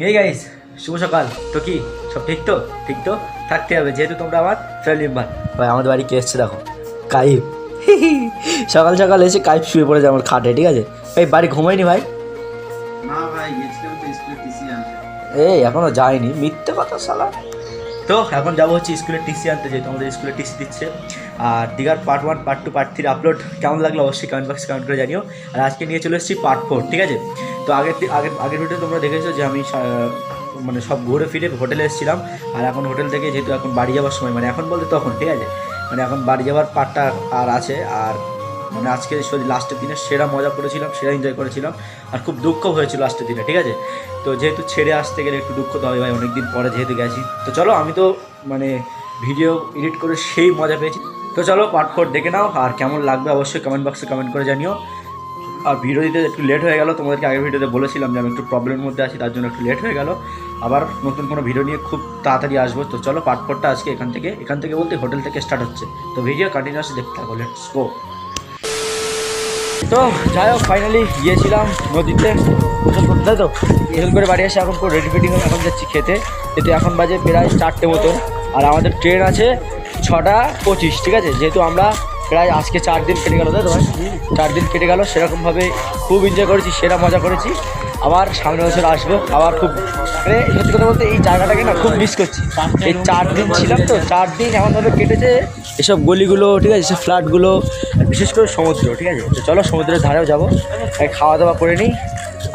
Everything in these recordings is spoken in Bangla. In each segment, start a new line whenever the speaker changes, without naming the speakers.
এই গাইস শুভ সকাল। তো কি সব ঠিক তো? ঠিক তো? থাকতে হবে যেহেতু তোমরা আমার ফ্যামিলি মেম্বার ভাই আমাদের বাড়ি কে এসছে দেখো? কাইব। সকাল সকাল এসে কাইব শুয়ে পড়েছে আমার খাটে ঠিক আছে? এই বাড়ি ঘুমাইনি ভাই? এই এখনও যায়নি। মিথ্যে কথা সালা তো এখন যাব হচ্ছে স্কুলের টিসি আনতে, যেহেতু আমাদের স্কুলে টিসি দিচ্ছে। আর দিঘার part one part two part three upload কেমন লাগল অবশ্যই কমেন্ট বক্সে কমেন্ট করে জানিও। আর আজকে নিয়ে চলে এসেছি পার্ট ফোর ঠিক আছে? তো আগের আগের আগের ভিডিও তোমরা দেখেছ যে আমি মানে সব ঘুরে ফিরে হোটেলে এসেছিলাম। আর এখন হোটেল থেকে যেহেতু এখন বাড়ি যাওয়ার সময় মানে এখন বলতে তখন, ঠিক আছে? মানে এখন বাড়ি যাওয়ার পার্টটা আর আছে। আর মানে আজকে শুধু লাস্টের দিনে সেরা মজা করেছিলাম, সেরা এনজয় করেছিলাম, আর খুব দুঃখ হয়েছিল লাস্টের দিনে, ঠিক আছে? তো যেহেতু ছেড়ে আসতে গেলে একটু দুঃখ তো হবে ভাই, অনেকদিন পরে যেহেতু গেছি। তো চলো, আমি তো মানে ভিডিও এডিট করে সেই মজা পেয়েছি। তো চলো পার্ট ফোর দেখে নাও, আর কেমন লাগবে অবশ্যই কমেন্ট বক্সে কমেন্ট করে জানিও। আর ভিডিও দিতে একটু লেট হয়ে গেল, তোমাদেরকে আগের ভিডিওতে বলেছিলাম যে আমি একটু প্রবলেমের মধ্যে আছি, তার জন্য একটু লেট হয়ে গেল। আবার নতুন কোনো ভিডিও নিয়ে খুব তাড়াতাড়ি আসব। তো চলো পার্ট ফোরটা আজকে এখান থেকে এখান থেকে বলতে হোটেল থেকে স্টার্ট হচ্ছে। তো ভিডিও কন্টিনিউসলি দেখতে থাকো লেটস গো তো যাই হোক ফাইনালি গিয়েছিলাম নদীতে। তাই তো গোসল করে বাড়ি এসে এখন পুরো রেডি ফেডি হয়ে এখন যাচ্ছি খেতে। এতে এখন বাজে প্রায় চারটে মতন, আর আমাদের ট্রেন আছে ছটা পঁচিশ, ঠিক আছে? যেহেতু আমরা প্রায় আজকে চার দিন কেটে গেলো, তাই তো চার দিন কেটে গেলো, সেরকমভাবে খুব এনজয় করেছি, সেরা মজা করেছি। আবার সামনে বছর আসব। আবার খুব মানে সত্যি কথা বলতে এই জায়গাটাকে না খুব মিস করছি। এই চার দিন ছিলাম তো চার দিন এমনভাবে কেটেছে এসব গলিগুলো ঠিক আছে এসব ফ্ল্যাটগুলো বিশেষ করে সমুদ্র ঠিক আছে? তো চলো সমুদ্রের ধারেও যাব। খাওয়া দাওয়া করে নিই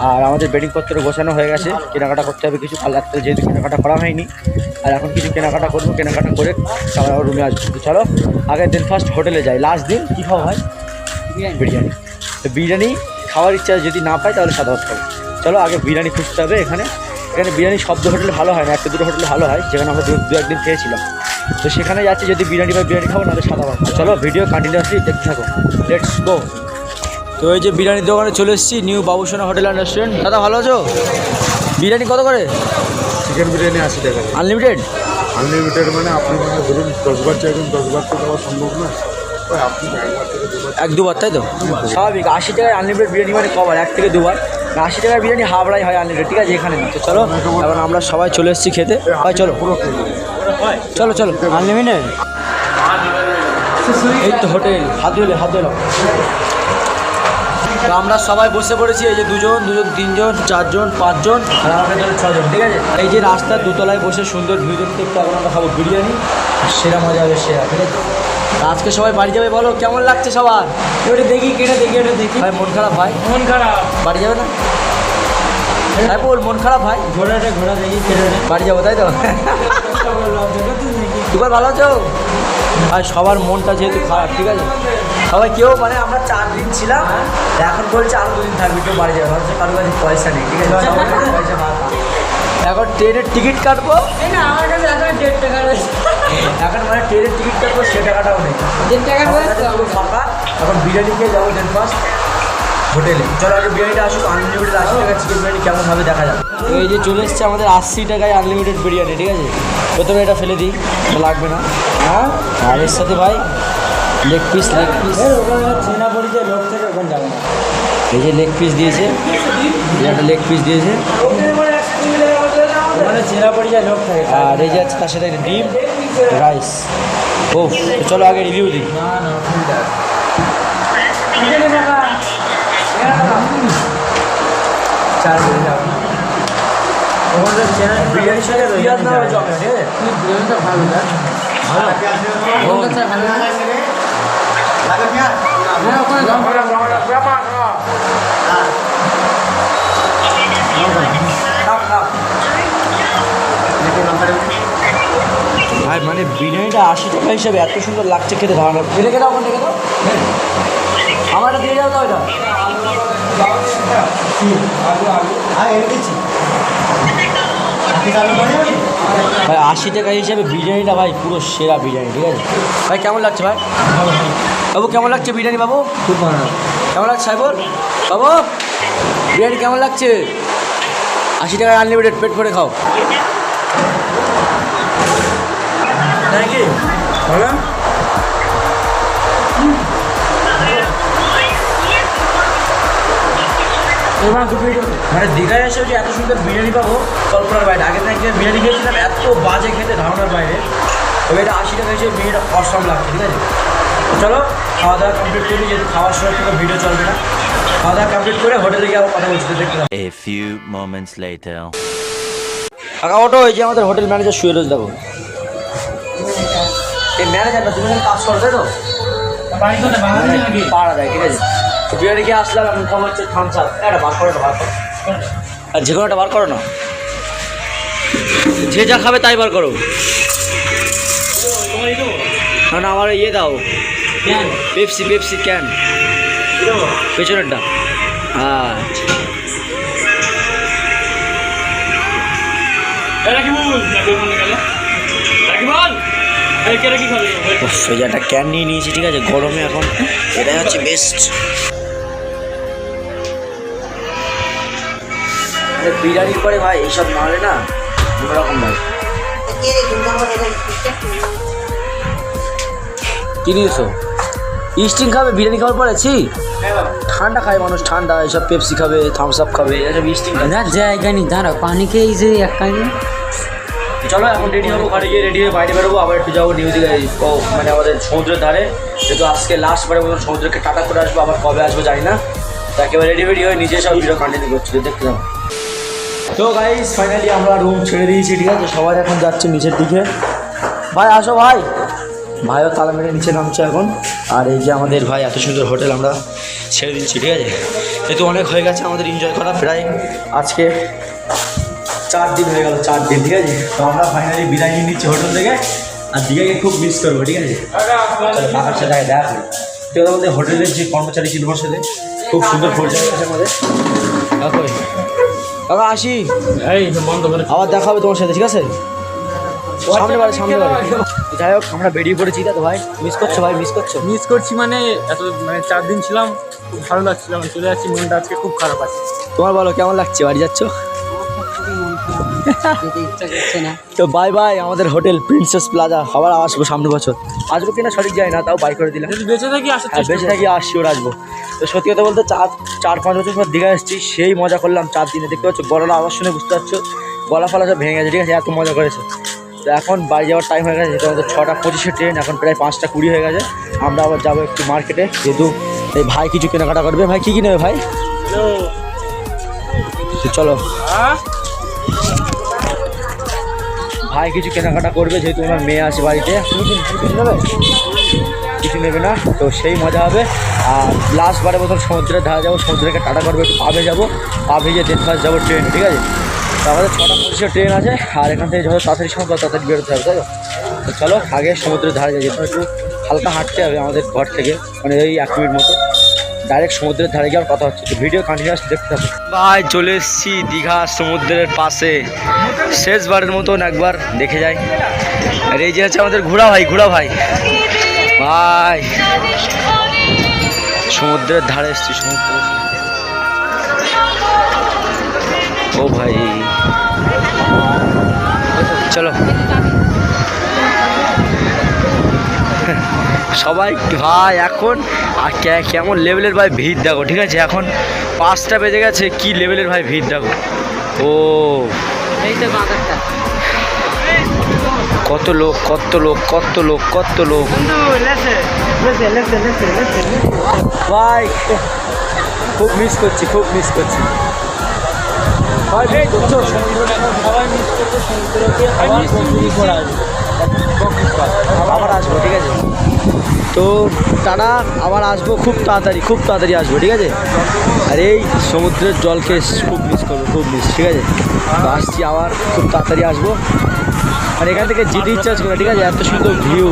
আর আমাদের বেডিংপত্র গোছানো হয়ে গেছে। কেনাকাটা করতে হবে কিছু কাল রাত্রে যেহেতু কেনাকাটা করা হয়নি আর এখন কিছু কেনাকাটা করব কেনাকাটা করে তারপর আবার রুমে আসব। চলো আগের দিন ফার্স্ট হোটেলে যাই। লাস্ট দিন কী খাওয়া হয়? বিরিয়ানি। তো বিরিয়ানি খাওয়ার ইচ্ছা যদি না পাই তাহলে সাদা ভাত খাব। চলো আগে বিরিয়ানি খুঁজতে হবে এখানে। এখানে বিরিয়ানি শব্দ হোটেলে ভালো হয় না একটা দুটো হোটেলে ভালো হয় যেখানে আমরা দু- দু একদিন খেয়েছিলাম। তো সেখানে যাচ্ছি যদি বিরিয়ানি বা বিরিয়ানি খাব নাহলে সাদা ভাত চলো ভিডিও কন্টিনিউসলি দেখতে থাকো। লেটস গো তো এই যে বিরিয়ানির দোকানে চলে এসেছি new Babusona hotel and restaurant দাদা ভালো আছো? বিরিয়ানি কত করে?
চিকেন বিরিয়ানি আশি টাকা।
আনলিমিটেড
আনলিমিটেড মানে আপনি মানে ধরুন দশবার চাইবেন দশবার তো দেওয়া সম্ভব না।
এক দুবার তাই তো? স্বাভাবিক আশি টাকায় আনলিমিটেড বিরিয়ানি মানে কবার? এক থেকে দুবার। আশি টাকার বিরিয়ানি হাবড়াই হয় আনলিমিটেড ঠিক আছে? এখানে না তো চলো, এখন আমরা সবাই চলে এসেছি খেতে। হয়, চলো। চলো চলো আনলিমিটেড এই তো হোটেল, হাত ধুলে হাত ধুলাম তো আমরা সবাই বসে পড়েছি, এই যে দুজন দুজন তিনজন, চারজন, পাঁচজন, আর আমাদের ছজন, ঠিক আছে? এই যে রাস্তার দুতলায় বসে সুন্দর ভিউ দেখতে আমরা খাব বিরিয়ানি সেরা মজা হবে সেরা, ঠিক আছে? আজকে সবাই বাড়ি যাবে বলো কেমন লাগছে সবার?
ওটা দেখি কেটে দেখি ওটা দেখি।
ভাই মন খারাপ ভাই?
মন খারাপ।
বাড়ি যাবে না? তাই বল মন খারাপ ভাই?
ঘোড়াটা ঘোড়া দেখি কেটে
বাড়ি যাব তাই তো? দুবার ভালো আছো? আর সবার মনটা যেহেতু খারাপ ঠিক আছে? সবাই কেউ মানে আমরা চার দিন ছিলাম এখন বলছে আরও দুদিন থাকবে কেউ বাড়ি যাবে ভাবছে কারও কাছে পয়সা নেই ঠিক আছে। এখন ট্রেনের টিকিট কাটবো?
না আমার কাছে এখন দেড় টাকা রয়েছে।
এখন মানে ট্রেনের টিকিট কাটবো সে টাকাটাও নেই।
দেড় টাকা
ফাঁকা এখন বিরিয়ানি খেয়ে যাব ফার্স্ট হোটেলে। চলো আগে বিরিয়ানিটা আসুক আনলিমিটেড আশি টাকা চিকেন বিরিয়ানি কেমন হবে দেখা যাবে এই যে চলে এসছে আমাদের আশি টাকায় আনলিমিটেড বিরিয়ানি ঠিক আছে? প্রথমে এটা ফেলে দিই লাগবে না। হ্যাঁ? আর এর সাথে ভাই লেগ পিস লেগ পিস
চেনা পরিচয় লোক থেকে ওখানে যাবে না।
এই যে লেগ পিস দিয়েছে একটা লেগ পিস দিয়েছে।
ওখানে চেনা পরিচয় লোক থাকে।
আর এই যে আছে তার সাথে ডিম রাইস ও তো চলো আগে রিভিউ দিই
ভালো না ভালো ওখানটা ভালো না হ্যাঁ ওখানে যাও
নাও, নাও। ভাই মানে বিরিয়ানিটা আশি টাকা হিসাবে এত সুন্দর লাগছে খেতে ধারণা রেখে দাও ওখানে রেখে দাও আমারটা দিয়ে যাও তো ওইটা ভাই আশি টাকা হিসাবে বিরিয়ানিটা ভাই পুরো সেরা বিরিয়ানি ঠিক আছে? ভাই কেমন লাগছে ভাই? বাবু কেমন লাগছে বিরিয়ানি বাবু?
খুব ভালো।
কেমন লাগছে সাইবর বাবু বিরিয়ানি কেমন লাগছে? আশি টাকায় আনলিমিটেড পেট ভরে খাও। নাকি?
ভালো
মানে দীঘায় এসে যে এত সুন্দর বিরিয়ানি পাবো কল্পনার বাইরে। আগে থেকে বিরিয়ানি খেয়েছিলাম এত বাজে খেতে ধারণার বাইরে। তবে এটা আশি টাকা হিসেবে বিরিয়ানি অসম লাগছে ঠিক আছে? চলো খাওয়া দাওয়া কমপ্লিট করি যেহেতু খাওয়ার সময় কোনো ভিডিও চলবে না। খাওয়া দাওয়া কমপ্লিট করে হোটেলে গিয়ে আবার কথা বলছি থাকো।
A few moments later.
কাকা ওটো এই যে আমাদের হোটেল ম্যানেজার শুয়ে রয়েছে দেখো। এই তুমি কাজ করো তাই তো? ঠিক আছে? খেয়ে আসলাম হচ্ছে একটা বার করো বার করো। আর যে কোনো একটা বার করো না। যে যা খাবে তাই বার করো। না আমার ইয়ে দাও। Pepsi Pepsi can. পেছনেরটা। উফ, এই একটা ক্যান নিয়ে নিয়েছি ঠিক আছে? গরমে এখন এটাই হচ্ছে বেস্ট বিরিয়ানির পরে ভাই এইসব না হলে না অন্যরকম ভাই। কি নিয়েছো স্টিং খাবে বিরিয়ানি খাওয়ার পরে? ছি। ঠান্ডা খায় মানুষ ঠান্ডা এসব পেপসি খাবে থামস আপ খাবে এসব স্টিং
না জায়গা নেই দাঁড়া পানি খেয়ে এসে এক কাজে
চলো, এখন রেডি হব ঘরে গিয়ে রেডি হয়ে বাইরে বেরোবো, আবার একটু যাব নিউ ও- মানে আমাদের সমুদ্রের ধারে। যেহেতু আজকে লাস্ট বারের মতন সমুদ্রকে টাটা করে আসব, আবার কবে আসব জানি না। তো একেবারে রেডি ফেডি হয়ে নিজে সব ভিডিও কন্টিনিউ করছি যাব। তো গাইস ফাইনালি আমরা রুম ছেড়ে দিয়েছি, ঠিক আছে? সবাই এখন যাচ্ছে নিচের দিকে। ভাই, আসো ভাই। ভাইও তালা মেরে নিচে নামছে এখন। আর এই যে আমাদের ভাই, এত সুন্দর হোটেল আমরা ছেড়ে দিচ্ছি ঠিক আছে? যেহেতু অনেক হয়ে গেছে আমাদের এনজয় করা প্রায় আজকে। চার দিন হয়ে গেল চার দিন ঠিক আছে? তো আমরা ফাইনালি বিদায় নিয়ে নিচ্ছি হোটেল থেকে। আর দীঘাকে খুব মিস করব ঠিক আছে? কাকার সাথে দেখা করি। তো আমাদের হোটেলের যে কর্মচারী ছিল আমার সাথে। খুব সুন্দর পরিচয় আছে আমাদের। কাকা। আসি। আবার দেখা হবে তোমার সাথে ঠিক আছে? সামনে বারে সামনে বারে। যাই হোক আমরা বেরিয়ে পড়েছি তো ভাই। মিস করছ ভাই মিস করছ?
মিস করছি মানে এত মানে চার দিন ছিলাম খুব ভালো লাগছিল। আমি চলে যাচ্ছি মনটা আজকে খুব খারাপ আছে।
তোমার বলো কেমন লাগছে? বাড়ি যাচ্ছ? তো বাই বাই আমাদের হোটেল প্রিন্সেস প্লাজা আবার আসব সামনে বছর। আসব কিনা সঠিক যায় না তাও বাই করে দিলাম।
বেঁচে থাকি
হ্যাঁ বেঁচে থাকি আসছি ওর আসব। তো সত্যি কথা বলতে চার চার পাঁচ বছর পর দীঘা এসেছি সেই মজা করলাম চার দিনে। দেখতে পাচ্ছ গলার আওয়াজ শুনে বুঝতে পারছ গলা ফলা সব ভেঙে গেছে ঠিক আছে? এত মজা করেছে। তো এখন বাড়ি যাওয়ার টাইম হয়ে গেছে যেহেতু আমাদের ছটা পঁচিশে ট্রেন এখন প্রায় পাঁচটা কুড়ি হয়ে গেছে। আমরা আবার যাব একটু মার্কেটে যেহেতু এই ভাই কিছু কেনাকাটা করবে। ভাই কী কী নেবে ভাই চলো। ভাই কিছু কেনাকাটা করবে, যেহেতু ওনার মেয়ে আছে বাড়িতে। কিছু নেবে না, তো সেই মজা হবে। আর লাস্ট বারের মতন সমুদ্রের ধারে যাব, সমুদ্রকে টাটা করবে, একটু পাবে যাব। পাবে গিয়ে দেড় ফার্স্ট যাব ট্রেন ঠিক আছে? তো আমাদের ছটা পঁচিশে ট্রেন আছে, আর এখান থেকে যত তাড়াতাড়ি সম্ভব তাড়াতাড়ি বেরোতে হবে, তাই তো? চলো, আগে সমুদ্রের ধারে যাই একটু হালকা হাঁটতে হবে আমাদের ঘর থেকে মানে এই এক মিনিট মতো। ডাইরেক্ট সমুদ্রের ধারে গিয়ে কথা হচ্ছে। ভিডিও কন্টিনিউয়াস দেখতে থাকো ভাই, চলে এসেছি দীঘা সমুদ্রের পাশে। শেষবারের মতন একবার দেখে যাই। আর এই যে হচ্ছে আমাদের ঘোড়া ভাই ঘোড়া ভাই। ভাই, সমুদ্রের ধারে এসছি, সমুদ্র। ও ভাই। চলো। সবাই ভাই, এখন আর কেমন লেভেলের ভাই ভিড়, দেখো, ঠিক আছে? এখন পাঁচটা বেজে গেছে, কি লেভেলের ভাই ভিড়, দেখো? ও। কত লোক কত লোক কত লোক কত লোক। ভাই, খুব মিস করছি, খুব মিস করছি। ভাই ভাই দেখছ সবাই মিস করছে। সমুদ্রকে আবার আসব ঠিক আছে? তো টাটা আবার আসব খুব তাড়াতাড়ি খুব তাড়াতাড়ি আসব ঠিক আছে? আর এই সমুদ্রের জলকে খুব মিস করব খুব মিস ঠিক আছে? তো আসছি আবার খুব তাড়াতাড়ি আসব। আর এখান থেকে যেতে ইচ্ছা না ঠিক আছে? এত সুন্দর ভিউ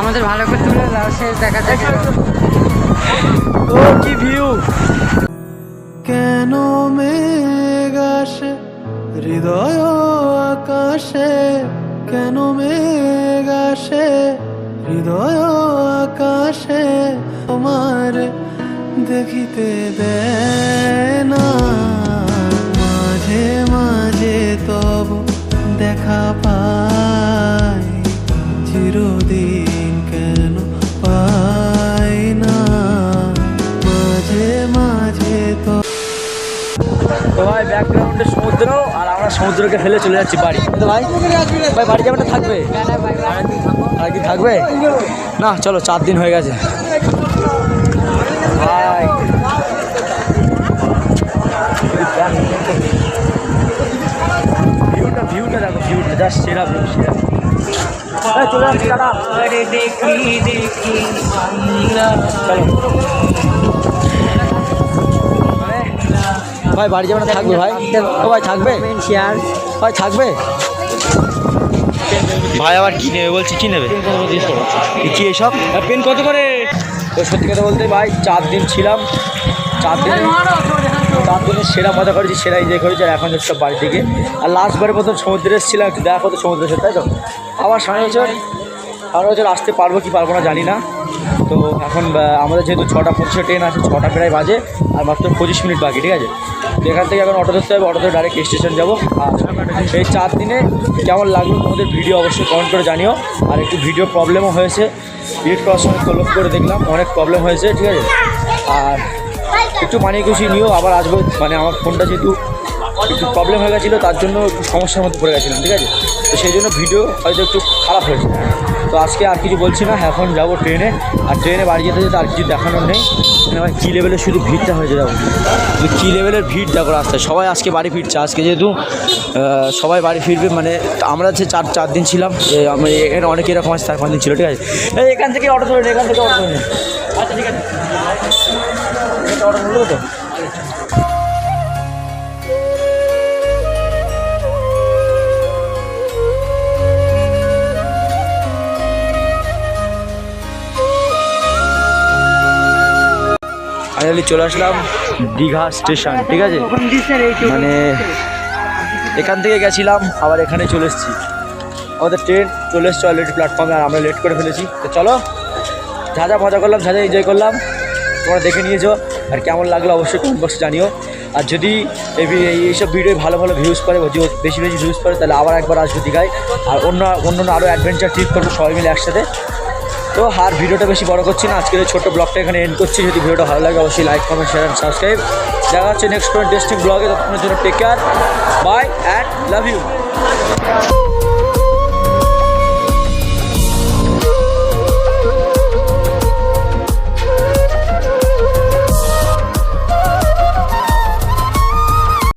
আমাদের ভালো করে তুলে দাও দেখা যাক।
ও কি ভিউ
কেন মেঘ আসে হৃদয় আকাশে? কেন মেঘ আসে? হৃদয় আকাশে তোমার দেখিতে দেয় না। মাঝে মাঝে তব দেখা
সামনে সমুদ্র আর আমরা সমুদ্রকে ফেলে চলে যাচ্ছি বাড়ি। তো ভাই ভাই বাড়ি যাবে থাকবে? আর কি থাকবে? না চলো চার দিন হয়ে গেছে। ভাই। ভিউটা ভিউটা দেখো ভিউটা জাস্ট সেরা ভিউ সেরা চলে। ভাই বাড়ি যাবে না থাকবে ভাই? ও ভাই থাকবে?
শেয়ার
ভাই থাকবে? ভাই আবার কি নেবে বলছি? কি নেবে? কি এসব? পেন কত করে? তো সত্যি কথা বলতে ভাই চার দিন ছিলাম। চার দিনে চার দিনে সেরা মজা করেছি সেরা এনজয় করেছি আর এখন সব বাড়ি থেকে। আর লাস্টবারের মতন সমুদ্রে এসেছিলাম একটু দেখা করতে সমুদ্রের সাথে তাই তো? আবার সামনে বছর সামনে বছর আসতে পারব কি পারব না জানি না। তো এখন আমাদের যেহেতু ছটা পঁচিশে ট্রেন আছে ছটা প্রায় বাজে আর মাত্র পঁচিশ মিনিট বাকি ঠিক আছে? এখান থেকে এখন অটো ধরতে হবে অটো ধরে ডাইরেক্ট স্টেশন যাব। আর এই চার দিনে কেমন লাগল তোমাদের ভিডিও অবশ্যই কমেন্ট করে জানিও। আর একটু ভিডিও প্রবলেমও হয়েছে। এডিট করার সময় তলব করে দেখলাম, অনেক প্রবলেম হয়েছে, ঠিক আছে? আর একটু মানিয়ে খুশি নিও, আবার আসব। মানে আমার ফোনটা যেহেতু একটু প্রবলেম হয়ে গেছিল, তার জন্য একটু সমস্যার মধ্যে পড়ে গেছিলাম, ঠিক আছে? তো সেই জন্য ভিডিও হয়তো একটু খারাপ হয়েছে। তো আজকে আর কিছু বলছি না, এখন যাব ট্রেনে। আর ট্রেনে বাড়ি যেতে যেতে আর কিছু দেখানোর নেই। আমার কী লেভেলের শুধু ভিড়টা হয়েছে যাব কী লেভেলের ভিড় দেখো রাস্তায়? সবাই আজকে বাড়ি ফিরছে। আজকে যেহেতু সবাই বাড়ি ফিরবে মানে আমরা যে চার চার দিন ছিলাম আমি এখানে অনেকে এরকম আছে, চার, পাঁচ দিন ছিল, ঠিক আছে? এখান থেকে অটো এখান থেকে অটো আচ্ছা ঠিক আছে। অটো তো ফাইনালি চলে আসলাম দীঘা স্টেশন, ঠিক আছে? মানে এখান থেকে গেছিলাম, আবার এখানে চলে এসেছি। আমাদের ট্রেন চলে এসছে অলরেডি প্ল্যাটফর্মে আর আমরা লেট করে ফেলেছি। তো চলো, যা যা মজা করলাম, যা যা এনজয় করলাম, তোমরা দেখে নিয়েছো। আর কেমন লাগল অবশ্যই কমেন্ট বক্সে জানিও। আর যদি এইসব ভিডিও ভালো ভালো ভিউজ যদি বেশি বেশি ভিউজ করে তাহলে আবার একবার আসব দীঘায়। আর অন্য অন্য আরও অ্যাডভেঞ্চার ট্রিপ করব সবাই মিলে একসাথে। তো আর ভিডিওটা বেশি বড় করছি না, আজকের এই ছোট্ট ব্লগটা এখানে এন্ড করছি। যদি ভিডিওটা ভালো লাগে, অবশ্যই like comment share and subscribe দেখা হচ্ছে নেক্সট কোনো ইন্টারেস্টিং ব্লগে ততক্ষণের জন্য take care bye and love you